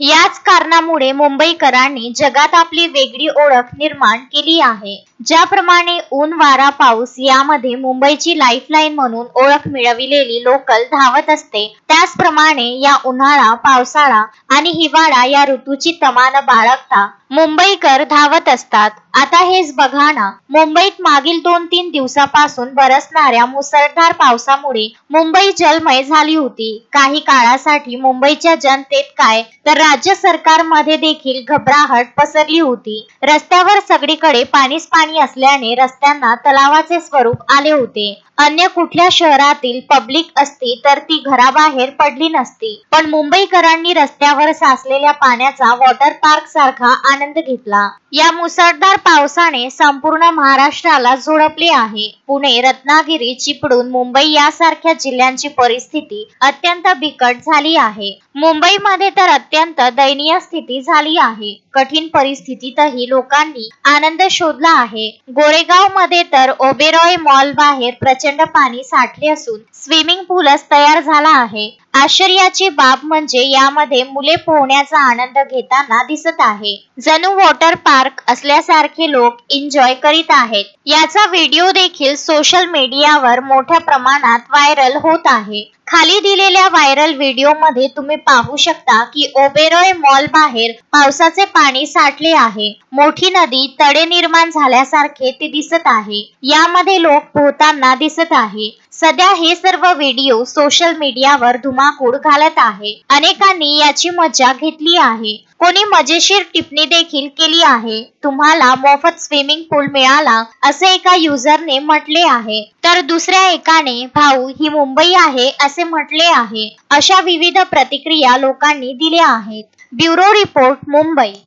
याच कारणामुळे मुंबईकरांनी जगात आपली वेगळी ओळख निर्माण केली आहे. ज्याप्रमाणे ऊन वारा पाऊस यामध्ये मुंबईची लाईफलाईन म्हणून ओळख मिळविलेली लोकल धावत असते. त्याचप्रमाणे या उन्हाळा पावसाळा आणि हिवाळा या ऋतूची तमान बाळगता मुंबईकर धावत असतात. आता हेच बघा ना. मुंबईत मागील दोन तीन दिवसापासून बरसणाऱ्या मुसळधार पावसामुळे मुंबई जलमय झाली होती. काही काळासाठी मुंबईच्या जनतेत काय तर राज्य सरकारमध्ये देखील घबराहट पसरली होती. रस्त्यावर सगळीकडे पाणीच पाणी असल्याने रस्त्यांना तलावाचे स्वरूप आले होते. अन्य कुठल्या शहरातील पब्लिक असती तर ती घराबाहेर पडली नसती. पण मुंबईकरांनी रस्त्यावर साचलेल्या पाण्याचा वॉटर पार्क सारखा आनंद घेतला. या मुसळधार पावसाने संपूर्ण महाराष्ट्राला झोडपले आहे. पुणे रत्नागिरी चिपळूण मुंबई यासारख्या जिल्ह्यांची परिस्थिती अत्यंत बिकट झाली आहे. मुंबईमध्ये तर अत्यंत दयनीय स्थिती झाली आहे. कठीण परिस्थितीतही लोकांनी आनंद शोधला आहे. गोरेगावमध्ये तर ओबेरॉय मॉल बाहेर प्रचंड पाणी साठले असून स्विमिंग पूलच तयार झाला आहे. आश्चर्याची बाब म्हणजे यामध्ये मुले पोहण्याचा आनंद घेताना दिसत आहे. जणू वॉटर पार्क असल्यासारखे लोक एन्जॉय करीत आहेत. याचा व्हिडिओ देखील सोशल मीडियावर मोठ्या प्रमाणात व्हायरल होत आहे. खाली दिलेल्या व्हायरल व्हिडिओमध्ये तुम्ही पाहू शकता की ओबेरॉय मॉल बाहेर पावसाचे पाणी साठले आहे. मोठी नदी तडे निर्माण झाल्यासारखे ते दिसत आहे. यामध्ये लोक पोहताना दिसत आहे. सध्या हे सर्व व्हिडिओ सोशल मीडियावर धुमाकूळ घालत आहे. अनेकांनी याची मजा घेतली आहे. कोणी मजेशीर टिप्पणी देखील केली आहे. तुम्हाला मोफत स्विमिंग पूल मिळाला असे एका युजरने म्हटले आहे. तर दुसऱ्या एकाने भाऊ ही मुंबई आहे असे म्हटले आहे. अशा विविध प्रतिक्रिया लोकांनी दिल्या आहेत. Bureau report Mumbai.